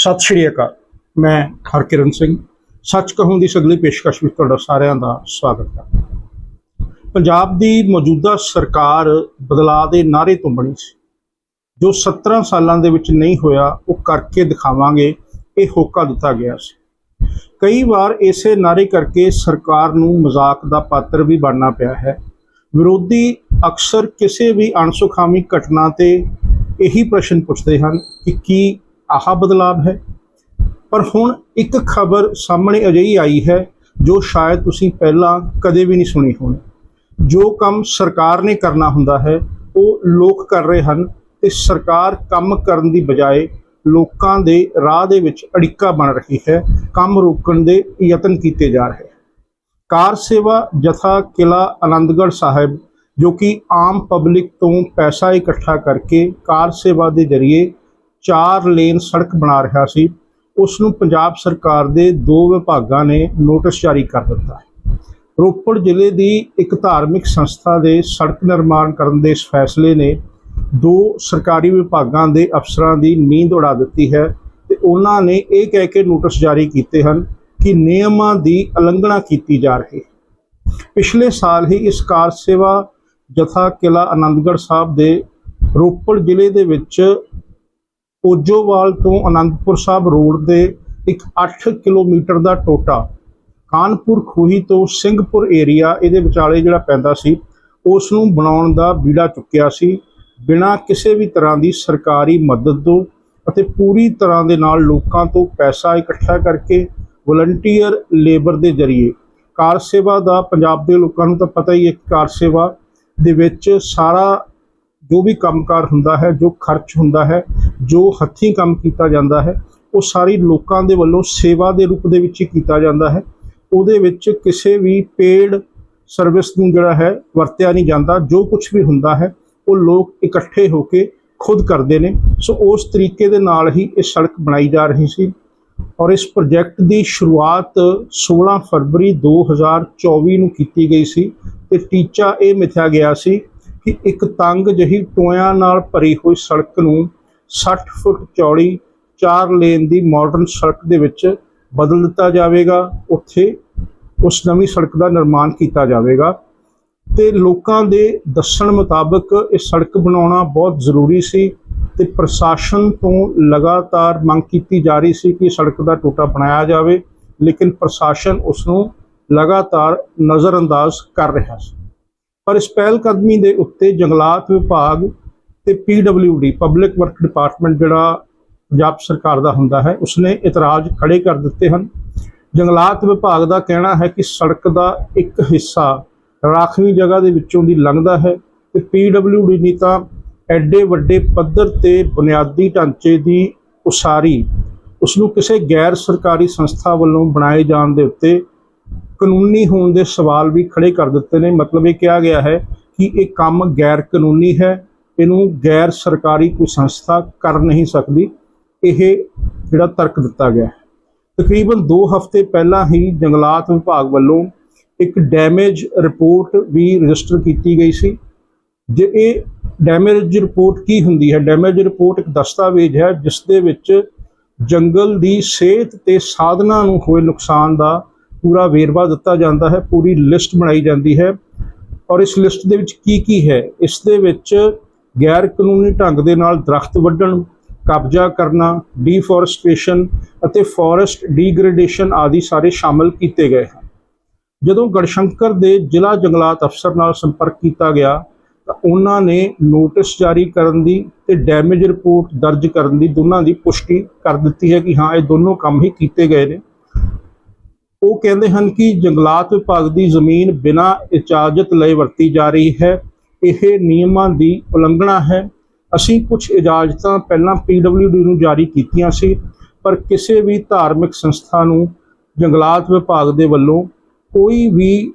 ਸਤਿ ਸ਼੍ਰੀ ਅਕਾਲ। ਮੈਂ ਹਰਕਿਰਨ ਸਿੰਘ। ਸੱਚ ਕਹੂੰ ਦੀ ਸਗਲੀ ਪੇਸ਼ਕਸ਼ ਵਿੱਚ ਤੁਹਾਡਾ ਸਾਰਿਆਂ ਦਾ ਸਵਾਗਤ ਹੈ। ਪੰਜਾਬ ਦੀ ਮੌਜੂਦਾ ਸਰਕਾਰ ਬਦਲਾਅ ਦੇ ਨਾਅਰੇ ਤੋਂ ਬਣੀ ਸੀ। ਜੋ 17 ਸਾਲਾਂ ਦੇ ਵਿੱਚ ਨਹੀਂ ਹੋਇਆ, ਉਹ ਕਰਕੇ ਦਿਖਾਵਾਂਗੇ, ਇਹ ਹੋਕਾ ਦਿੱਤਾ ਗਿਆ ਸੀ। ਕਈ ਵਾਰ ਇਸੇ ਨਾਅਰੇ ਕਰਕੇ ਸਰਕਾਰ ਨੂੰ ਮਜ਼ਾਕ ਦਾ ਪਾਤਰ ਵੀ ਬਣਨਾ ਪਿਆ ਹੈ। ਵਿਰੋਧੀ ਅਕਸਰ ਕਿਸੇ ਵੀ ਅਣਸੁਖਾਵੀ ਘਟਨਾ ਤੇ ਇਹੀ ਪ੍ਰਸ਼ਨ ਪੁੱਛਦੇ ਹਨ ਕਿ ਕੀ ਆਹ ਬਦਲਾਅ ਹੈ। ਪਰ ਹੁਣ ਇੱਕ ਖਬਰ ਸਾਹਮਣੇ ਅਜਿਹੀ ਆਈ ਹੈ, ਜੋ ਸ਼ਾਇਦ ਤੁਸੀਂ ਪਹਿਲਾਂ ਕਦੇ ਵੀ ਨਹੀਂ ਸੁਣੀ ਹੋਣੀ। ਜੋ ਕੰਮ ਸਰਕਾਰ ਨੇ ਕਰਨਾ ਹੁੰਦਾ ਹੈ, ਉਹ ਲੋਕ ਕਰ ਰਹੇ ਹਨ ਤੇ ਸਰਕਾਰ ਕੰਮ ਕਰਨ ਦੀ ਬਜਾਏ ਲੋਕਾਂ ਦੇ ਰਾਹ ਦੇ ਵਿੱਚ ਅੜਿੱਕਾ ਬਣ ਰਹੀ ਹੈ, ਕੰਮ ਰੋਕਣ ਦੇ ਯਤਨ ਕੀਤੇ ਜਾ ਰਹੇ। ਕਾਰ ਸੇਵਾ ਜਥਾ ਕਿਲਾ ਆਨੰਦਗੜ੍ਹ ਸਾਹਿਬ, ਜੋ ਕਿ ਆਮ ਪਬਲਿਕ ਤੋਂ ਪੈਸਾ ਇਕੱਠਾ ਕਰਕੇ ਕਾਰ ਸੇਵਾ ਦੇ ਜ਼ਰੀਏ ਚਾਰ ਲੇਨ ਸੜਕ ਬਣਾ ਰਿਹਾ ਸੀ। ਉਸ ਨੂੰ ਪੰਜਾਬ ਸਰਕਾਰ ਦੇ ਦੋ ਵਿਭਾਗਾਂ ਨੇ ਨੋਟਿਸ ਜਾਰੀ ਕਰ ਦਿੱਤਾ। ਰੋਪੜ ਜ਼ਿਲ੍ਹੇ ਦੀ ਇੱਕ ਧਾਰਮਿਕ ਸੰਸਥਾ ਦੇ ਸੜਕ ਨਿਰਮਾਣ ਕਰਨ ਦੇ ਇਸ ਫੈਸਲੇ ਨੇ ਦੋ ਸਰਕਾਰੀ ਵਿਭਾਗਾਂ ਦੇ ਅਫਸਰਾਂ ਦੀ ਨੀਂਦ ਉਡਾ ਦਿੱਤੀ ਹੈ ਤੇ ਉਹਨਾਂ ਨੇ ਇਹ ਕਹਿ ਕੇ ਨੋਟਿਸ ਜਾਰੀ ਕੀਤੇ ਹਨ ਕਿ ਨਿਯਮਾਂ ਦੀ ਉਲੰਘਣਾ ਕੀਤੀ ਜਾ ਰਹੀ ਹੈ। ਪਿਛਲੇ ਸਾਲ ਹੀ ਇਸ ਕਾਰ ਸੇਵਾ ਜਥਾ ਕਿਲਾ ਆਨੰਦਗੜ੍ਹ ਸਾਹਿਬ ਦੇ ਰੋਪੜ ਜ਼ਿਲ੍ਹੇ ਦੇ ਵਿੱਚ ਓਜੋਵਾਲ ਤੋਂ ਅਨੰਦਪੁਰ ਸਾਹਿਬ ਰੋਡ ਦੇ ਇੱਕ 8 ਕਿਲੋਮੀਟਰ ਦਾ ਟੋਟਾ, ਕਾਨਪੁਰ ਖੂਹੀ ਤੋਂ ਸਿੰਘਪੁਰ ਏਰੀਆ ਇਹਦੇ ਵਿਚਾਲੇ ਜਿਹੜਾ ਪੈਂਦਾ ਸੀ ਉਸ ਨੂੰ ਬਣਾਉਣ ਦਾ ਬੀੜਾ ਚੁੱਕਿਆ ਸੀ। ਬਿਨਾਂ ਕਿਸੇ ਵੀ ਤਰ੍ਹਾਂ ਦੀ ਸਰਕਾਰੀ ਮਦਦ ਤੋਂ ਅਤੇ ਪੂਰੀ ਤਰ੍ਹਾਂ ਦੇ ਨਾਲ ਲੋਕਾਂ ਤੋਂ ਪੈਸਾ ਇਕੱਠਾ ਕਰਕੇ ਵਲੰਟੀਅਰ ਲੇਬਰ ਦੇ ਜ਼ਰੀਏ। ਕਾਰ ਸੇਵਾ ਦਾ ਪੰਜਾਬ ਦੇ ਲੋਕਾਂ ਨੂੰ ਤਾਂ ਪਤਾ ਹੀ ਹੈ ਕਿ ਕਾਰ ਸੇਵਾ ਦੇ ਵਿੱਚ ਸਾਰਾ ਜੋ ਵੀ ਕੰਮਕਾਰ ਹੁੰਦਾ ਹੈ, ਜੋ ਖਰਚ ਹੁੰਦਾ ਹੈ, ਜੋ ਹੱਥੀਂ ਕੰਮ ਕੀਤਾ ਜਾਂਦਾ ਹੈ, ਉਹ ਸਾਰੀ ਲੋਕਾਂ ਦੇ ਵੱਲੋਂ ਸੇਵਾ ਦੇ ਰੂਪ ਦੇ ਵਿੱਚ ਹੀ ਕੀਤਾ ਜਾਂਦਾ ਹੈ। ਉਹਦੇ ਵਿੱਚ ਕਿਸੇ ਵੀ ਪੇਡ ਸਰਵਿਸ ਨੂੰ ਜਿਹੜਾ ਹੈ ਵਰਤਿਆ ਨਹੀਂ ਜਾਂਦਾ। ਜੋ ਕੁਝ ਵੀ ਹੁੰਦਾ ਹੈ, ਉਹ ਲੋਕ ਇਕੱਠੇ ਹੋ ਕੇ ਖੁਦ ਕਰਦੇ ਨੇ। ਸੋ ਉਸ ਤਰੀਕੇ ਦੇ ਨਾਲ ਹੀ ਇਹ ਸੜਕ ਬਣਾਈ ਜਾ ਰਹੀ ਸੀ। ਔਰ ਇਸ ਪ੍ਰੋਜੈਕਟ ਦੀ ਸ਼ੁਰੂਆਤ 16 ਫਰਵਰੀ 2024 ਨੂੰ ਕੀਤੀ ਗਈ ਸੀ ਤੇ ਟੀਚਾ ਇਹ ਮਿਥਿਆ ਗਿਆ ਸੀ ਕਿ ਇੱਕ ਤੰਗ ਜਹੀ ਟੋਇਆਂ ਨਾਲ ਭਰੀ ਹੋਈ ਸੜਕ ਨੂੰ 60 ਫੁੱਟ ਚੌੜੀ ਚਾਰ ਲੇਨ ਦੀ ਮਾਡਰਨ ਸੜਕ ਦੇ ਵਿੱਚ ਬਦਲ ਦਿੱਤਾ ਜਾਵੇਗਾ। ਉੱਥੇ ਉਸ ਨਵੀਂ ਸੜਕ ਦਾ ਨਿਰਮਾਣ ਕੀਤਾ ਜਾਵੇਗਾ। ਤੇ ਲੋਕਾਂ ਦੇ ਦੱਸਣ ਮੁਤਾਬਕ ਇਹ ਸੜਕ ਬਣਾਉਣਾ ਬਹੁਤ ਜ਼ਰੂਰੀ ਸੀ ਤੇ ਪ੍ਰਸ਼ਾਸਨ ਤੋਂ ਲਗਾਤਾਰ ਮੰਗ ਕੀਤੀ ਜਾ ਰਹੀ ਸੀ ਕਿ ਸੜਕ ਦਾ ਟੋਟਾ ਬਣਾਇਆ ਜਾਵੇ, ਲੇਕਿਨ ਪ੍ਰਸ਼ਾਸਨ ਉਸ ਨੂੰ ਲਗਾਤਾਰ ਨਜ਼ਰਅੰਦਾਜ਼ ਕਰ ਰਿਹਾ ਸੀ। ਪਰ ਇਸ ਪਹਿਲ ਕਦਮੀ ਦੇ ਉੱਤੇ ਜੰਗਲਾਤ ਵਿਭਾਗ ਤੇ ਪੀਡਬਲਯੂਡੀ ਪਬਲਿਕ ਵਰਕ ਡਿਪਾਰਟਮੈਂਟ ਜਿਹੜਾ ਪੰਜਾਬ ਸਰਕਾਰ ਦਾ ਹੁੰਦਾ ਹੈ, ਉਸਨੇ ਇਤਰਾਜ਼ ਖੜੇ ਕਰ ਦਿੱਤੇ ਹਨ। ਜੰਗਲਾਤ ਵਿਭਾਗ ਦਾ ਕਹਿਣਾ ਹੈ ਕਿ ਸੜਕ ਦਾ ਇੱਕ ਹਿੱਸਾ ਰਾਖਵੀਂ ਜਗ੍ਹਾ ਦੇ ਵਿੱਚੋਂ ਦੀ ਲੰਘਦਾ ਹੈ ਤੇ ਪੀਡਬਲਯੂਡੀ ਨੇ ਤਾਂ ਐਡੇ ਵੱਡੇ ਪੱਧਰ ਤੇ ਬੁਨਿਆਦੀ ਢਾਂਚੇ ਦੀ ਉਸਾਰੀ ਉਸ ਨੂੰ ਕਿਸੇ ਗੈਰ ਸਰਕਾਰੀ ਸੰਸਥਾ ਵੱਲੋਂ ਬਣਾਏ ਜਾਣ ਦੇ ਉੱਤੇ ਕਾਨੂੰਨੀ ਹੋਣ ਦੇ ਸਵਾਲ ਵੀ ਖੜੇ ਕਰ ਦਿੱਤੇ ਨੇ। ਮਤਲਬ ਇਹ ਕਿਹਾ ਗਿਆ ਹੈ ਕਿ ਇਹ ਕੰਮ ਗੈਰ ਕਾਨੂੰਨੀ ਹੈ। ਇਹਨੂੰ ਗੈਰ ਸਰਕਾਰੀ ਕੋਈ ਸੰਸਥਾ ਕਰ ਨਹੀਂ ਸਕਦੀ। ਇਹ ਜਿਹੜਾ ਤਰਕ ਦਿੱਤਾ ਗਿਆ ਤਕਰੀਬਨ 2 ਹਫ਼ਤੇ ਪਹਿਲਾਂ ਹੀ ਜੰਗਲਾਤ ਵਿਭਾਗ ਵੱਲੋਂ ਇੱਕ ਡੈਮੇਜ ਰਿਪੋਰਟ ਵੀ ਰਜਿਸਟਰ ਕੀਤੀ ਗਈ ਸੀ। ਜੇ ਇਹ ਡੈਮੇਜ ਰਿਪੋਰਟ ਕੀ ਹੁੰਦੀ ਹੈ? ਡੈਮੇਜ ਰਿਪੋਰਟ ਇੱਕ ਦਸਤਾਵੇਜ਼ ਹੈ, ਜਿਸ ਦੇ ਵਿੱਚ ਜੰਗਲ ਦੀ ਸਿਹਤ ਤੇ ਸਾਧਨਾਂ ਨੂੰ ਹੋਏ ਨੁਕਸਾਨ ਦਾ ਪੂਰਾ ਵੇਰਵਾ ਦਿੱਤਾ ਜਾਂਦਾ ਹੈ, ਪੂਰੀ ਲਿਸਟ ਬਣਾਈ ਜਾਂਦੀ ਹੈ। ਔਰ ਇਸ ਲਿਸਟ ਦੇ ਵਿੱਚ ਕੀ ਕੀ ਹੈ? ਇਸ ਦੇ ਵਿੱਚ ਗੈਰ ਕਾਨੂੰਨੀ ਢੰਗ ਦੇ ਨਾਲ ਦਰਖਤ ਵੱਢਣ, ਕਬਜ਼ਾ ਕਰਨਾ ਡੀਫੋਰੈਸਟੇਸ਼ਨ ਅਤੇ ਫੋਰੈਸਟ ਡੀਗ੍ਰੇਡੇਸ਼ਨ ਆਦਿ ਸਾਰੇ ਸ਼ਾਮਲ ਕੀਤੇ ਗਏ ਹਨ। ਜਦੋਂ ਗੜਸ਼ੰਕਰ ਦੇ ਜ਼ਿਲ੍ਹਾ ਜੰਗਲਾਤ ਅਫਸਰ ਨਾਲ ਸੰਪਰਕ ਕੀਤਾ ਗਿਆ, ਤਾਂ ਉਹਨਾਂ ਨੇ ਨੋਟਿਸ ਜਾਰੀ ਕਰਨ ਦੀ ਤੇ ਡੈਮੇਜ ਰਿਪੋਰਟ ਦਰਜ ਕਰਨ ਦੀ ਦੋਨਾਂ ਦੀ ਪੁਸ਼ਟੀ ਕਰ ਦਿੱਤੀ ਹੈ ਕਿ ਹਾਂ, ਇਹ ਦੋਨੋਂ ਕੰਮ ਹੀ ਕੀਤੇ ਗਏ ਨੇ। ਉਹ ਕਹਿੰਦੇ ਹਨ ਕਿ ਜੰਗਲਾਤ ਵਿਭਾਗ ਦੀ ਜ਼ਮੀਨ ਬਿਨਾਂ ਇਜਾਜ਼ਤ ਲਈ ਵਰਤੀ ਜਾ ਰਹੀ ਹੈ। ਇਹ ਨਿਯਮਾਂ ਦੀ ਉਲੰਘਣਾ ਹੈ। ਅਸੀਂ ਕੁਝ ਇਜਾਜ਼ਤਾਂ ਪਹਿਲਾਂ ਪੀਡਬਲਯੂਡੀ ਨੂੰ ਜਾਰੀ ਕੀਤੀਆਂ ਸੀ, ਪਰ ਕਿਸੇ ਵੀ ਧਾਰਮਿਕ ਸੰਸਥਾ ਨੂੰ ਜੰਗਲਾਤ ਵਿਭਾਗ ਦੇ ਵੱਲੋਂ ਕੋਈ ਵੀ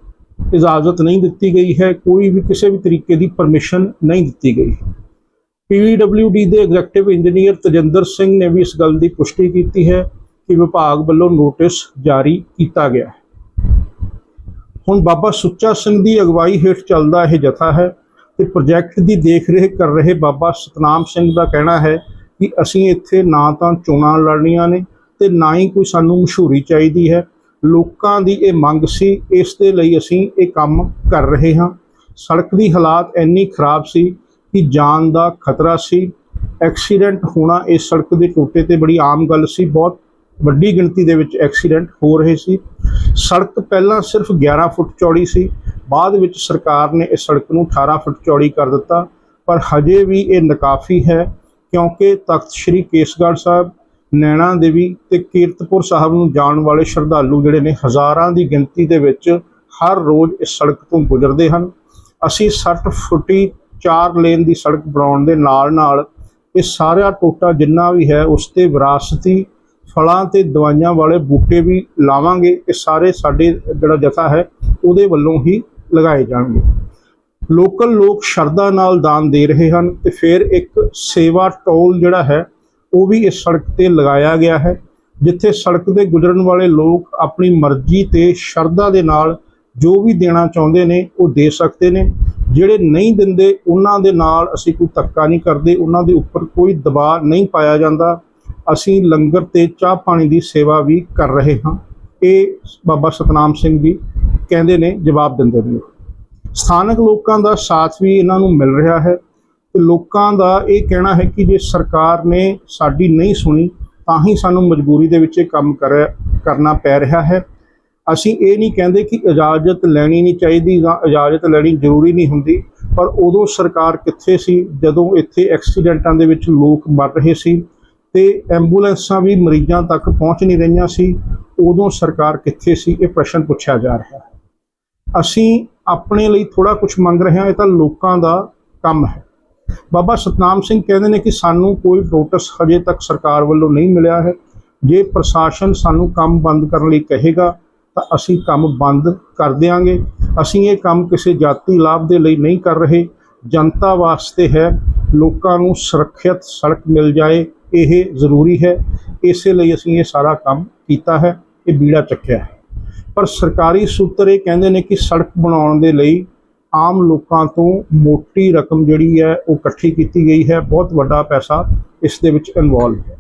ਇਜਾਜ਼ਤ ਨਹੀਂ ਦਿੱਤੀ ਗਈ ਹੈ, ਕੋਈ ਵੀ ਕਿਸੇ ਵੀ ਤਰੀਕੇ ਦੀ ਪਰਮਿਸ਼ਨ ਨਹੀਂ ਦਿੱਤੀ ਗਈ। ਪੀਡਬਲਯੂਡੀ ਦੇ ਐਗਜ਼ੈਕਟਿਵ ਇੰਜੀਨੀਅਰ ਤਜਿੰਦਰ ਸਿੰਘ ਨੇ ਵੀ ਇਸ ਗੱਲ ਦੀ ਪੁਸ਼ਟੀ ਕੀਤੀ ਹੈ ਕਿ ਵਿਭਾਗ ਵੱਲੋਂ ਨੋਟਿਸ ਜਾਰੀ ਕੀਤਾ ਗਿਆ ਹੈ। ਹੁਣ ਬਾਬਾ ਸੁੱਚਾ ਸਿੰਘ ਦੀ ਅਗਵਾਈ ਹੇਠ ਚੱਲਦਾ ਇਹ ਜਥਾ ਹੈ ਤੇ ਪ੍ਰੋਜੈਕਟ ਦੀ ਦੇਖਰੇਖ ਕਰ ਰਹੇ ਬਾਬਾ ਸਤਨਾਮ ਸਿੰਘ ਦਾ ਕਹਿਣਾ ਹੈ ਕਿ ਅਸੀਂ ਇੱਥੇ ਨਾ ਤਾਂ ਚੋਣਾਂ ਲੜਨੀਆਂ ਨੇ ਤੇ ਨਾ ਹੀ ਕੋਈ ਸਾਨੂੰ ਮਸ਼ਹੂਰੀ ਚਾਹੀਦੀ ਹੈ। ਲੋਕਾਂ ਦੀ ਇਹ ਮੰਗ ਸੀ, ਇਸ ਦੇ ਲਈ ਅਸੀਂ ਇਹ ਕੰਮ ਕਰ ਰਹੇ ਹਾਂ। ਸੜਕ ਦੀ ਹਾਲਾਤ ਇੰਨੀ ਖਰਾਬ ਸੀ ਕਿ ਜਾਨ ਦਾ ਖਤਰਾ ਸੀ। ਐਕਸੀਡੈਂਟ ਹੋਣਾ ਇਸ ਸੜਕ ਦੇ ਟੋਟੇ ਤੇ ਬੜੀ ਆਮ ਗੱਲ ਸੀ, ਬਹੁਤ ਵੱਡੀ ਗਿਣਤੀ ਦੇ ਵਿੱਚ ਐਕਸੀਡੈਂਟ ਹੋ ਰਹੇ ਸੀ। ਸੜਕ ਪਹਿਲਾਂ ਸਿਰਫ 11 ਫੁੱਟ ਚੌੜੀ ਸੀ। ਬਾਅਦ ਵਿੱਚ ਸਰਕਾਰ ਨੇ ਇਸ ਸੜਕ ਨੂੰ 18 ਫੁੱਟ ਚੌੜੀ ਕਰ ਦਿੱਤਾ। ਪਰ ਹਜੇ ਵੀ ਇਹ ਨਕਾਫ਼ੀ ਹੈ, ਕਿਉਂਕਿ ਤਖਤ ਸ੍ਰੀ ਕੇਸਗੜ੍ਹ ਸਾਹਿਬ, ਨੈਣਾ ਦੇਵੀ ਤੇ ਕੀਰਤਪੁਰ ਸਾਹਿਬ ਨੂੰ ਜਾਣ ਵਾਲੇ ਸ਼ਰਧਾਲੂ ਜਿਹੜੇ ਨੇ, ਹਜ਼ਾਰਾਂ ਦੀ ਗਿਣਤੀ ਦੇ ਵਿੱਚ ਹਰ ਰੋਜ਼ ਇਸ ਸੜਕ ਤੋਂ ਗੁਜ਼ਰਦੇ ਹਨ। ਅਸੀਂ 60 ਫੁੱਟੀ 4 ਲੇਨ ਦੀ ਸੜਕ ਬਣਾਉਣ ਦੇ ਨਾਲ ਨਾਲ ਇਹ ਸਾਰਾ ਟੋਟਾ ਜਿੰਨਾ ਵੀ ਹੈ, ਉਸ ਤੇ ਵਿਰਾਸਤੀ ਫਲਾਂ ਤੇ ਦਵਾਈਆਂ ਵਾਲੇ ਬੂਟੇ ਵੀ ਲਾਵਾਂਗੇ ਇਹ ਸਾਰੇ ਸਾਡੇ ਜਿਹੜਾ ਜਥਾ ਹੈ, ਉਹਦੇ ਵੱਲੋਂ ਹੀ ਲਗਾਏ ਜਾਣਗੇ। ਲੋਕਲ ਲੋਕ ਸ਼ਰਧਾ ਨਾਲ ਦਾਨ ਦੇ ਰਹੇ ਹਨ ਤੇ ਫਿਰ ਇੱਕ ਸੇਵਾ ਟੋਲ ਜਿਹੜਾ ਹੈ, ਉਹ ਵੀ ਇਸ ਸੜਕ ਤੇ ਲਗਾਇਆ ਗਿਆ ਹੈ, ਜਿੱਥੇ ਸੜਕ ਦੇ ਗੁਜ਼ਰਨ ਵਾਲੇ ਲੋਕ ਆਪਣੀ ਮਰਜ਼ੀ ਤੇ ਸ਼ਰਧਾ ਦੇ ਨਾਲ ਜੋ ਵੀ ਦੇਣਾ ਚਾਹੁੰਦੇ ਨੇ, ਉਹ ਦੇ ਸਕਦੇ ਨੇ। ਜਿਹੜੇ ਨਹੀਂ ਦਿੰਦੇ, ਉਹਨਾਂ ਦੇ ਨਾਲ ਅਸੀਂ ਕੋਈ ਧੱਕਾ ਨਹੀਂ ਕਰਦੇ, ਉਹਨਾਂ ਦੇ ਉੱਪਰ ਕੋਈ ਦਬਾਅ ਨਹੀਂ ਪਾਇਆ ਜਾਂਦਾ। ਅਸੀਂ ਲੰਗਰ ਤੇ ਚਾਹ ਪਾਣੀ ਦੀ ਸੇਵਾ ਵੀ ਕਰ ਰਹੇ ਹਾਂ। ਇਹ ਬਾਬਾ ਸਤਨਾਮ ਸਿੰਘ ਜੀ ਕਹਿੰਦੇ ਨੇ, ਜਵਾਬ ਦਿੰਦੇ ਨੇ। ਸਥਾਨਕ ਲੋਕਾਂ ਦਾ ਸਾਥ ਵੀ ਇਹਨਾਂ ਨੂੰ ਮਿਲ ਰਿਹਾ ਹੈ ਤੇ ਲੋਕਾਂ ਦਾ ਇਹ ਕਹਿਣਾ ਹੈ ਕਿ ਜੇ ਸਰਕਾਰ ਨੇ ਸਾਡੀ ਨਹੀਂ ਸੁਣੀ, ਤਾਂ ਹੀ ਸਾਨੂੰ ਮਜਬੂਰੀ ਦੇ ਵਿੱਚ ਇਹ ਕੰਮ ਕਰ ਕਰਨਾ ਪੈ ਰਿਹਾ ਹੈ। ਅਸੀਂ ਇਹ ਨਹੀਂ ਕਹਿੰਦੇ ਕਿ ਇਜਾਜ਼ਤ ਲੈਣੀ ਨਹੀਂ ਚਾਹੀਦੀ ਜਾਂ ਇਜਾਜ਼ਤ ਲੈਣੀ ਜ਼ਰੂਰੀ ਨਹੀਂ ਹੁੰਦੀ, ਪਰ ਉਦੋਂ ਸਰਕਾਰ ਕਿੱਥੇ ਸੀ, ਜਦੋਂ ਇੱਥੇ ਐਕਸੀਡੈਂਟਾਂ ਦੇ ਵਿੱਚ ਲੋਕ ਮਰ ਰਹੇ ਸੀ ਤੇ ਐਂਬੂਲੈਂਸਾਂ ਵੀ ਮਰੀਜ਼ਾਂ ਤੱਕ ਪਹੁੰਚ ਨਹੀਂ ਰਹੀਆਂ ਸੀ। ਉਦੋਂ ਸਰਕਾਰ ਕਿੱਥੇ ਸੀ? ਇਹ ਪ੍ਰਸ਼ਨ ਪੁੱਛਿਆ ਜਾ ਰਿਹਾ ਹੈ। ਅਸੀਂ ਆਪਣੇ ਲਈ ਥੋੜਾ ਕੁਝ ਮੰਗ ਰਹੇ ਹਾਂ, ਇਹ ਤਾਂ ਲੋਕਾਂ ਦਾ ਕੰਮ ਹੈ। ਬਾਬਾ ਸਤਨਾਮ ਸਿੰਘ ਕਹਿੰਦੇ ਨੇ ਕਿ ਸਾਨੂੰ ਕੋਈ ਨੋਟਿਸ ਹਜੇ ਤੱਕ ਸਰਕਾਰ ਵੱਲੋਂ ਨਹੀਂ ਮਿਲਿਆ ਹੈ। ਜੇ ਪ੍ਰਸ਼ਾਸਨ ਸਾਨੂੰ ਕੰਮ ਬੰਦ ਕਰਨ ਲਈ ਕਹੇਗਾ, ਤਾਂ ਅਸੀਂ ਕੰਮ ਬੰਦ ਕਰ ਦਿਆਂਗੇ। ਅਸੀਂ ਇਹ ਕੰਮ ਕਿਸੇ ਜਾਤੀ ਲਾਭ ਦੇ ਲਈ ਨਹੀਂ ਕਰ ਰਹੇ। ਜਨਤਾ ਵਾਸਤੇ ਹੈ। ਲੋਕਾਂ ਨੂੰ ਸੁਰੱਖਿਅਤ ਸੜਕ ਮਿਲ ਜਾਏ। ਇਹ ਜ਼ਰੂਰੀ ਹੈ। ਇਸੇ ਲਈ ਅਸੀਂ ਇਹ ਸਾਰਾ ਕੰਮ ਕੀਤਾ ਹੈ। ਇਹ ਬੀੜਾ ਚੱਕਿਆ ਹੈ। ਪਰ ਸਰਕਾਰੀ ਸੂਤਰ ਇਹ ਕਹਿੰਦੇ ਨੇ ਕਿ ਸੜਕ ਬਣਾਉਣ ਦੇ ਲਈ ਆਮ ਲੋਕਾਂ ਤੋਂ ਮੋਟੀ ਰਕਮ ਜਿਹੜੀ ਹੈ ਉਹ ਇਕੱਠੀ ਕੀਤੀ ਗਈ ਹੈ। ਬਹੁਤ ਵੱਡਾ ਪੈਸਾ ਇਸ ਦੇ ਵਿੱਚ ਇਨਵੋਲਵ ਹੈ।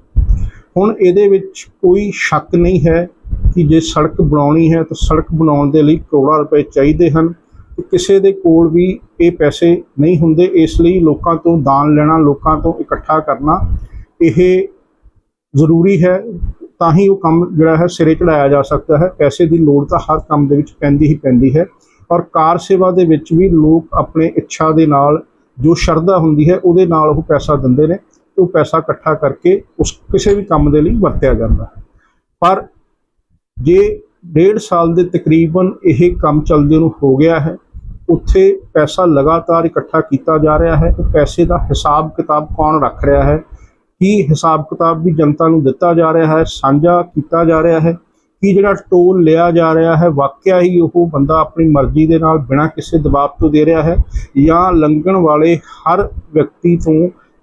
ਹੁਣ ਇਹਦੇ ਵਿੱਚ ਕੋਈ ਸ਼ੱਕ ਨਹੀਂ ਹੈ ਕਿ ਜੇ ਸੜਕ ਬਣਾਉਣੀ ਹੈ ਤਾਂ ਸੜਕ ਬਣਾਉਣ ਦੇ ਲਈ ਕਰੋੜਾਂ ਰੁਪਏ ਚਾਹੀਦੇ ਹਨ। ਤੇ ਕਿਸੇ ਦੇ ਕੋਲ ਵੀ ਇਹ ਪੈਸੇ ਨਹੀਂ ਹੁੰਦੇ। ਇਸ ਲਈ ਲੋਕਾਂ ਤੋਂ ਦਾਨ ਲੈਣਾ, ਲੋਕਾਂ ਤੋਂ ਇਕੱਠਾ ਕਰਨਾ ਇਹ ਜ਼ਰੂਰੀ ਹੈ, ਤਾਂ ਹੀ ਉਹ ਕੰਮ ਜਿਹੜਾ ਹੈ ਸਿਰੇ ਚੜਾਇਆ ਜਾ ਸਕਦਾ ਹੈ। ਪੈਸੇ ਦੀ ਲੋੜ ਤਾਂ ਹਰ ਕੰਮ ਦੇ ਵਿੱਚ ਪੈਂਦੀ ਹੀ ਪੈਂਦੀ ਹੈ। ਔਰ ਕਾਰ ਸੇਵਾ ਦੇ ਵਿੱਚ ਵੀ ਲੋਕ ਆਪਣੇ ਇੱਛਾ ਦੇ ਨਾਲ, ਜੋ ਸ਼ਰਧਾ ਹੁੰਦੀ ਹੈ, ਉਹਦੇ ਨਾਲ ਉਹ ਪੈਸਾ ਦਿੰਦੇ ਨੇ ਤੇ ਉਹ ਪੈਸਾ ਇਕੱਠਾ ਕਰਕੇ ਉਸ ਕਿਸੇ ਵੀ ਕੰਮ ਦੇ ਲਈ ਵਰਤਿਆ ਜਾਂਦਾ ਹੈ। ਪਰ ਜੇ ਡੇਢ ਸਾਲ ਦੇ ਤਕਰੀਬਨ ਇਹ ਕੰਮ ਚੱਲਦੇ ਨੂੰ ਹੋ ਗਿਆ ਹੈ, ਉੱਥੇ ਪੈਸਾ ਲਗਾਤਾਰ ਇਕੱਠਾ ਕੀਤਾ ਜਾ ਰਿਹਾ ਹੈ ਉਹ ਪੈਸੇ ਦਾ ਹਿਸਾਬ ਕਿਤਾਬ ਕੌਣ ਰੱਖ ਰਿਹਾ ਹੈ? ਕੀ ਹਿਸਾਬ ਕਿਤਾਬ ਵੀ ਜਨਤਾ ਨੂੰ ਦਿੱਤਾ ਜਾ ਰਿਹਾ ਹੈ, ਸਾਂਝਾ ਕੀਤਾ ਜਾ ਰਿਹਾ ਹੈ, ਕੀ ਜਿਹੜਾ ਟੋਲ ਲਿਆ ਜਾ ਰਿਹਾ ਹੈ, ਵਾਕਿਆ ਹੀ ਉਹ ਬੰਦਾ ਆਪਣੀ ਮਰਜ਼ੀ ਦੇ ਨਾਲ ਬਿਨਾਂ ਕਿਸੇ ਦਬਾਅ ਤੋਂ ਦੇ ਰਿਹਾ ਹੈ ਜਾਂ ਲੰਘਣ ਵਾਲੇ ਹਰ ਵਿਅਕਤੀ ਤੋਂ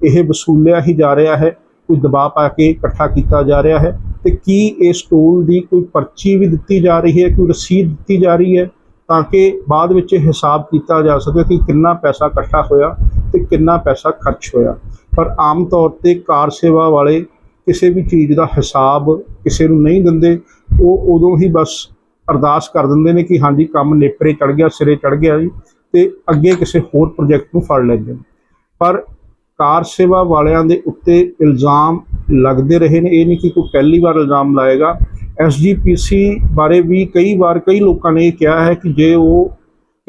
ਇਹ ਵਸੂਲਿਆ ਹੀ ਜਾ ਰਿਹਾ ਹੈ, ਕੋਈ ਦਬਾਅ ਪਾ ਕੇ ਇਕੱਠਾ ਕੀਤਾ ਜਾ ਰਿਹਾ ਹੈ ਤੇ ਕੀ ਇਸ ਟੋਲ ਦੀ ਕੋਈ ਪਰਚੀ ਵੀ ਦਿੱਤੀ ਜਾ ਰਹੀ ਹੈ, ਕੋਈ ਰਸੀਦ ਦਿੱਤੀ ਜਾ ਰਹੀ ਹੈ ਤਾਂ ਕਿ ਬਾਅਦ ਵਿੱਚ ਇਹ ਹਿਸਾਬ ਕੀਤਾ ਜਾ ਸਕੇ ਕਿ ਕਿੰਨਾ ਪੈਸਾ ਇਕੱਠਾ ਹੋਇਆ ਤੇ ਕਿੰਨਾ ਪੈਸਾ ਖਰਚ ਹੋਇਆ। ਪਰ ਆਮ ਤੌਰ ਤੇ ਕਾਰ ਸੇਵਾ ਵਾਲੇ ਕਿਸੇ ਵੀ ਚੀਜ਼ ਦਾ ਹਿਸਾਬ ਕਿਸੇ ਨੂੰ ਨਹੀਂ ਦਿੰਦੇ, ਉਹ ਉਦੋਂ ਹੀ ਬਸ ਅਰਦਾਸ ਕਰ ਦਿੰਦੇ ਨੇ ਕਿ ਹਾਂਜੀ, ਕੰਮ ਨੇਪਰੇ ਚੜ ਗਿਆ, ਸਿਰੇ ਚੜ ਗਿਆ ਜੀ ਤੇ ਅੱਗੇ ਕਿਸੇ ਹੋਰ ਪ੍ਰੋਜੈਕਟ ਨੂੰ ਫੜ ਲੈਂਦੇ ਨੇ। ਪਰ ਕਾਰ ਸੇਵਾ ਵਾਲਿਆਂ ਦੇ ਉੱਤੇ ਇਲਜ਼ਾਮ ਲੱਗਦੇ ਰਹੇ ਨੇ। ਇਹ ਨਹੀਂ ਕਿ ਕੋਈ ਪਹਿਲੀ ਵਾਰ ਇਲਜ਼ਾਮ ਲਾਏਗਾ। ਐਸਜੀਪੀਸੀ ਬਾਰੇ ਵੀ ਕਈ ਵਾਰ ਕਈ ਲੋਕਾਂ ਨੇ ਇਹ ਕਿਹਾ ਹੈ ਕਿ ਜੇ ਉਹ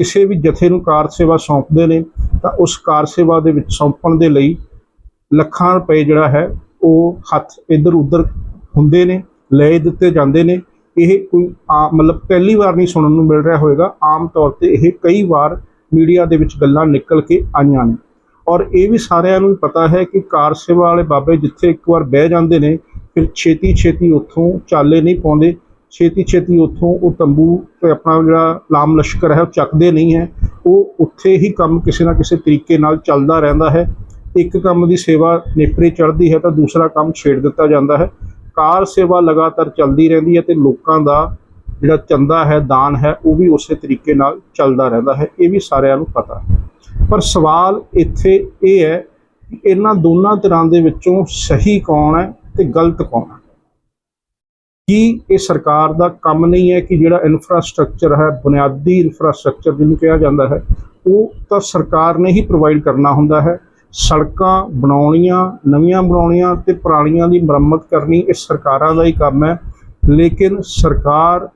ਕਿਸੇ ਵੀ ਜਥੇ ਨੂੰ ਕਾਰ ਸੇਵਾ ਸੌਂਪਦੇ ਨੇ, ਤਾਂ ਉਸ ਕਾਰ ਸੇਵਾ ਦੇ ਵਿੱਚ ਸੌਂਪਣ ਦੇ ਲਈ ਲੱਖਾਂ ਰੁਪਏ ਜਿਹੜਾ ਹੈ, ਉਹ ਹੱਥ ਇੱਧਰ ਉੱਧਰ ਹੁੰਦੇ ਨੇ, ਲੈ ਦਿੱਤੇ ਜਾਂਦੇ ਨੇ। ਇਹ ਕੋਈ ਆਮ, ਮਤਲਬ ਪਹਿਲੀ ਵਾਰ ਨਹੀਂ ਸੁਣਨ ਨੂੰ ਮਿਲ ਰਿਹਾ ਹੋਵੇਗਾ। ਆਮ ਤੌਰ ਤੇ ਇਹ ਕਈ ਵਾਰ ਮੀਡੀਆ ਦੇ ਵਿੱਚ ਗੱਲਾਂ ਨਿਕਲ ਕੇ ਆਈਆਂ ਨੇ। ਔਰ ਇਹ ਵੀ ਸਾਰਿਆਂ ਨੂੰ ਪਤਾ ਹੈ ਕਿ ਕਾਰ ਸੇਵਾ ਵਾਲੇ ਬਾਬੇ ਜਿੱਥੇ ਇੱਕ ਵਾਰ ਬਹਿ ਜਾਂਦੇ ਨੇ, ਫਿਰ ਛੇਤੀ ਛੇਤੀ ਉੱਥੋਂ ਚਾਲੇ ਨਹੀਂ ਪਾਉਂਦੇ। ਛੇਤੀ ਛੇਤੀ ਉੱਥੋਂ ਉਹ ਤੰਬੂ ਤੇ ਆਪਣਾ ਜਿਹੜਾ ਲਾਮ ਲਸ਼ਕਰ ਹੈ, ਉਹ ਚੱਕਦੇ ਨਹੀਂ ਹੈ। ਉਹ ਉੱਥੇ ਹੀ ਕੰਮ ਕਿਸੇ ਨਾ ਕਿਸੇ ਤਰੀਕੇ ਨਾਲ ਚੱਲਦਾ ਰਹਿੰਦਾ ਹੈ। ਇੱਕ ਕੰਮ ਦੀ ਸੇਵਾ ਨੇਪਰੇ ਚੜ੍ਹਦੀ ਹੈ ਤਾਂ ਦੂਸਰਾ ਕੰਮ ਛੇੜ ਦਿੱਤਾ ਜਾਂਦਾ ਹੈ। ਕਾਰ ਸੇਵਾ ਲਗਾਤਾਰ ਚੱਲਦੀ ਰਹਿੰਦੀ ਹੈ ਤੇ ਲੋਕਾਂ ਦਾ ਜਿਹੜਾ ਚੰਦਾ ਹੈ, ਦਾਨ ਹੈ, ਉਹ ਵੀ ਉਸੇ ਤਰੀਕੇ ਨਾਲ ਚੱਲਦਾ ਰਹਿੰਦਾ ਹੈ। ਇਹ ਵੀ ਸਾਰਿਆਂ ਨੂੰ ਪਤਾ ਹੈ। ਪਰ ਸਵਾਲ ਇੱਥੇ ਇਹ ਹੈ ਕਿ ਇਹਨਾਂ ਦੋਨਾਂ ਤਰ੍ਹਾਂ ਦੇ ਵਿੱਚੋਂ ਸਹੀ ਕੌਣ ਹੈ ਤੇ ਗਲਤ ਕੌਣ ਹੈ? ਕੀ ਇਹ ਸਰਕਾਰ ਦਾ ਕੰਮ ਨਹੀਂ ਹੈ ਕਿ ਜਿਹੜਾ ਇਨਫਰਾਸਟ੍ਰਕਚਰ ਹੈ, ਬੁਨਿਆਦੀ ਇਨਫਰਾਸਟ੍ਰਕਚਰ ਜਿਹਨੂੰ ਕਿਹਾ ਜਾਂਦਾ ਹੈ, ਉਹ ਤਾਂ ਸਰਕਾਰ ਨੇ ਹੀ ਪ੍ਰੋਵਾਈਡ ਕਰਨਾ ਹੁੰਦਾ ਹੈ ਸੜਕਾਂ ਬਣਾਉਣੀਆਂ, ਨਵੀਆਂ ਬਣਾਉਣੀਆਂ ਤੇ ਪੁਰਾਣੀਆਂ ਦੀ ਮੁਰੰਮਤ ਕਰਨੀ ਇਹ ਸਰਕਾਰਾਂ ਦਾ ਹੀ ਕੰਮ ਹੈ। ਲੇਕਿਨ ਸਰਕਾਰ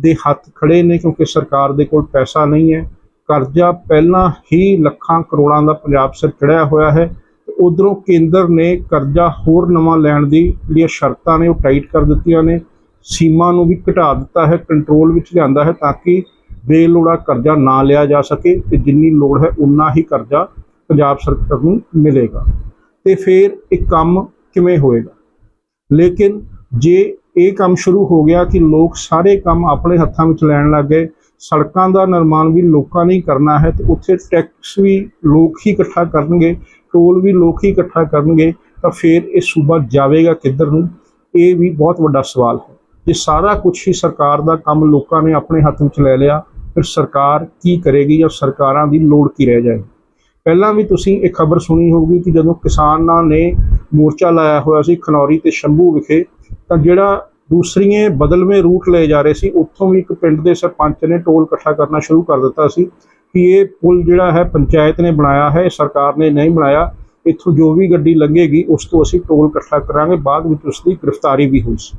ਦੇ ਹੱਥ ਖੜੇ ਨੇ ਕਿਉਂਕਿ ਸਰਕਾਰ ਦੇ ਕੋਲ ਪੈਸਾ ਨਹੀਂ ਹੈ। ਕਰਜ਼ਾ ਪਹਿਲਾਂ ਹੀ ਲੱਖਾਂ ਕਰੋੜਾਂ ਦਾ ਪੰਜਾਬ ਸਿਰ ਚੜਿਆ ਹੋਇਆ ਹੈ ਉਧਰੋਂ ਕੇਂਦਰ ਨੇ ਕਰਜ਼ਾ ਹੋਰ ਨਵਾਂ ਲੈਣ ਦੀ ਜਿਹੜੀਆਂ ਸ਼ਰਤਾਂ ਨੇ ਉਹ ਟਾਈਟ ਕਰ ਦਿੱਤੀਆਂ ਨੇ। ਸੀਮਾ ਨੂੰ ਵੀ ਘਟਾ ਦਿੱਤਾ ਹੈ, ਕੰਟਰੋਲ ਵਿੱਚ ਲਿਆਂਦਾ ਹੈ ਤਾਂ ਕਿ ਬੇਲੋੜਾ ਕਰਜ਼ਾ ਨਾ ਲਿਆ ਜਾ ਸਕੇ ਤੇ ਜਿੰਨੀ ਲੋੜ ਹੈ ਉਨਾ ਹੀ ਕਰਜ਼ਾ ਪੰਜਾਬ ਸਰਕਾਰ ਨੂੰ ਮਿਲੇਗਾ। ਤੇ ਫਿਰ ਇਹ ਕੰਮ ਕਿਵੇਂ ਹੋਏਗਾ? ਲੇਕਿਨ ਜੇ ਇਹ ਕੰਮ ਸ਼ੁਰੂ ਹੋ ਗਿਆ ਕਿ ਲੋਕ ਸਾਰੇ ਕੰਮ ਆਪਣੇ ਹੱਥਾਂ ਵਿੱਚ ਲੈਣ ਲੱਗ ਗਏ, ਸੜਕਾਂ ਦਾ ਨਿਰਮਾਣ ਵੀ ਲੋਕਾਂ ਨੇ ਕਰਨਾ ਹੈ ਤੇ ਉੱਥੇ ਟੈਕਸ ਵੀ ਲੋਕ ਹੀ ਇਕੱਠਾ ਕਰਨਗੇ, ਟੋਲ ਵੀ ਲੋਕ ਹੀ ਇਕੱਠਾ ਕਰਨਗੇ, ਤਾਂ ਫਿਰ ਇਹ ਸੂਬਾ ਜਾਵੇਗਾ ਕਿੱਧਰ ਨੂੰ? ਇਹ ਵੀ ਬਹੁਤ ਵੱਡਾ ਸਵਾਲ ਹੈ। ਜੇ ਸਾਰਾ ਕੁਝ ਹੀ ਸਰਕਾਰ ਦਾ ਕੰਮ ਲੋਕਾਂ ਨੇ ਆਪਣੇ ਹੱਥ ਵਿੱਚ ਲੈ ਲਿਆ, ਫਿਰ ਸਰਕਾਰ ਕੀ ਕਰੇਗੀ ਜਾਂ ਸਰਕਾਰਾਂ ਦੀ ਲੋੜ ਕੀ ਰਹਿ ਜਾਏਗੀ? ਪਹਿਲਾਂ ਵੀ ਤੁਸੀਂ ਇਹ ਖਬਰ ਸੁਣੀ ਹੋਊਗੀ ਕਿ ਜਦੋਂ ਕਿਸਾਨਾਂ ਨੇ ਮੋਰਚਾ ਲਾਇਆ ਹੋਇਆ ਸੀ ਖਨੌਰੀ ਤੇ ਸ਼ੰਭੂ ਵਿਖੇ, ਤਾਂ ਜਿਹੜਾ ਦੂਸਰੀਏ ਬਦਲਵੇਂ ਰੂਟ ਲਏ ਜਾ ਰਹੇ ਸੀ, ਉੱਥੋਂ ਵੀ ਇੱਕ ਪਿੰਡ ਦੇ ਸਰਪੰਚ ਨੇ ਟੋਲ ਇਕੱਠਾ ਕਰਨਾ ਸ਼ੁਰੂ ਕਰ ਦਿੱਤਾ ਸੀ ਕਿ ਇਹ ਪੁਲ ਜਿਹੜਾ ਹੈ ਪੰਚਾਇਤ ਨੇ ਬਣਾਇਆ ਹੈ, ਸਰਕਾਰ ਨੇ ਨਹੀਂ ਬਣਾਇਆ, ਇੱਥੋਂ ਜੋ ਵੀ ਗੱਡੀ ਲੰਘੇਗੀ ਉਸ ਤੋਂ ਅਸੀਂ ਟੋਲ ਇਕੱਠਾ ਕਰਾਂਗੇ, ਬਾਅਦ ਵਿੱਚ ਉਸ ਦੀ ਗ੍ਰਿਫਤਾਰੀ ਵੀ ਹੋਈ ਸੀ।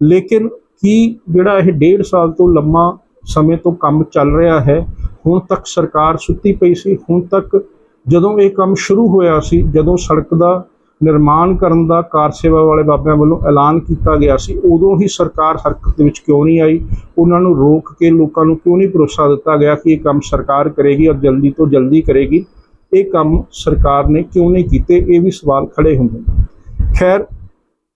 ਲੇਕਿਨ ਕੀ ਜਿਹੜਾ ਇਹ ਡੇਢ ਸਾਲ ਤੋਂ ਲੰਮਾ ਸਮੇਂ ਤੋਂ ਕੰਮ ਚੱਲ ਰਿਹਾ ਹੈ, ਹੁਣ ਤੱਕ ਸਰਕਾਰ ਸੁੱਤੀ ਪਈ ਸੀ, ਹੁਣ ਤੱਕ ਜਦੋਂ ਇਹ ਕੰਮ ਸ਼ੁਰੂ ਹੋਇਆ ਸੀ, ਜਦੋਂ ਸੜਕ ਦਾ ਨਿਰਮਾਣ ਕਰਨ ਦਾ ਕਾਰ ਸੇਵਾ ਵਾਲੇ ਬਾਬਿਆਂ ਵੱਲੋਂ ਐਲਾਨ ਕੀਤਾ ਗਿਆ ਸੀ, ਉਦੋਂ ਹੀ ਸਰਕਾਰ ਹਰਕਤ ਦੇ ਵਿੱਚ ਕਿਉਂ ਨਹੀਂ ਆਈ? ਉਹਨਾਂ ਨੂੰ ਰੋਕ ਕੇ ਲੋਕਾਂ ਨੂੰ ਕਿਉਂ ਨਹੀਂ ਭਰੋਸਾ ਦਿੱਤਾ ਗਿਆ ਕਿ ਇਹ ਕੰਮ ਸਰਕਾਰ ਕਰੇਗੀ ਔਰ ਜਲਦੀ ਤੋਂ ਜਲਦੀ ਕਰੇਗੀ? ਇਹ ਕੰਮ ਸਰਕਾਰ ਨੇ ਕਿਉਂ ਨਹੀਂ ਕੀਤੇ? ਇਹ ਵੀ ਸਵਾਲ ਖੜੇ ਹੁੰਦੇ ਖੈਰ,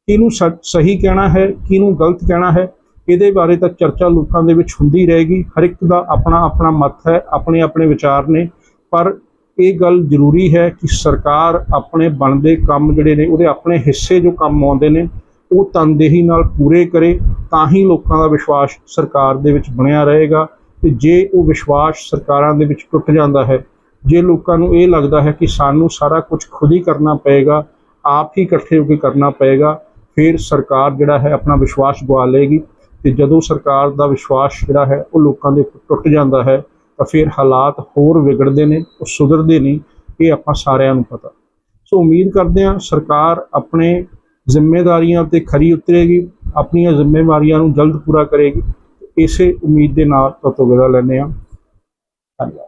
ਕਿਹਨੂੰ ਸ- ਸਹੀ ਕਹਿਣਾ ਹੈ, ਕਿਹਨੂੰ ਗਲਤ ਕਹਿਣਾ ਹੈ, ਇਹਦੇ ਬਾਰੇ ਤਾਂ ਚਰਚਾ ਲੋਕਾਂ ਦੇ ਵਿੱਚ ਹੁੰਦੀ ਰਹੇਗੀ। ਹਰ ਇੱਕ ਦਾ ਆਪਣਾ ਆਪਣਾ ਮਤ ਹੈ ਆਪਣੇ ਆਪਣੇ ਵਿਚਾਰ ਨੇ। ਪਰ ਇਹ ਗੱਲ ਜ਼ਰੂਰੀ ਹੈ ਕਿ ਸਰਕਾਰ ਆਪਣੇ ਬਣਦੇ ਕੰਮ ਜਿਹੜੇ ਨੇ, ਉਹਦੇ ਆਪਣੇ ਹਿੱਸੇ ਜੋ ਕੰਮ ਆਉਂਦੇ ਨੇ, ਉਹ ਤਨਦੇਹੀ ਨਾਲ ਪੂਰੇ ਕਰੇ, ਤਾਂ ਹੀ ਲੋਕਾਂ ਦਾ ਵਿਸ਼ਵਾਸ ਸਰਕਾਰ ਦੇ ਵਿੱਚ ਬਣਿਆ ਰਹੇਗਾ। ਤੇ ਜੇ ਉਹ ਵਿਸ਼ਵਾਸ ਸਰਕਾਰਾਂ ਦੇ ਵਿੱਚ ਟੁੱਟ ਜਾਂਦਾ ਹੈ, ਜੇ ਲੋਕਾਂ ਨੂੰ ਇਹ ਲੱਗਦਾ ਹੈ ਕਿ ਸਾਨੂੰ ਸਾਰਾ ਕੁਝ ਖੁਦ ਹੀ ਕਰਨਾ ਪਏਗਾ, ਆਪ ਹੀ ਇਕੱਠੇ ਹੋ ਕੇ ਕਰਨਾ ਪਏਗਾ, ਫਿਰ ਸਰਕਾਰ ਜਿਹੜਾ ਹੈ ਆਪਣਾ ਵਿਸ਼ਵਾਸ ਗਵਾ ਲਏਗੀ। ਤੇ ਜਦੋਂ ਸਰਕਾਰ ਦਾ ਵਿਸ਼ਵਾਸ ਜਿਹੜਾ ਹੈ, ਉਹ ਲੋਕਾਂ ਦੇ ਟੁੱਟ ਜਾਂਦਾ ਹੈ ਤਾਂ ਫਿਰ ਹਾਲਾਤ ਹੋਰ ਵਿਗੜਦੇ ਨੇ, ਉਹ ਸੁਧਰਦੇ ਨਹੀਂ ਇਹ ਆਪਾਂ ਸਾਰਿਆਂ ਨੂੰ ਪਤਾ। ਸੋ ਉਮੀਦ ਕਰਦੇ ਹਾਂ ਸਰਕਾਰ ਆਪਣੇ ਜ਼ਿੰਮੇਵਾਰੀਆਂ ਤੇ ਖਰੀ ਉਤਰੇਗੀ, ਆਪਣੀਆਂ ਜ਼ਿੰਮੇਵਾਰੀਆਂ ਨੂੰ ਜਲਦ ਪੂਰਾ ਕਰੇਗੀ। ਇਸੇ ਉਮੀਦ ਦੇ ਨਾਲ ਤੁਹਾਤੋਂ ਵਿਦਾ ਲੈਂਦੇ ਹਾਂ। ਧੰਨਵਾਦ।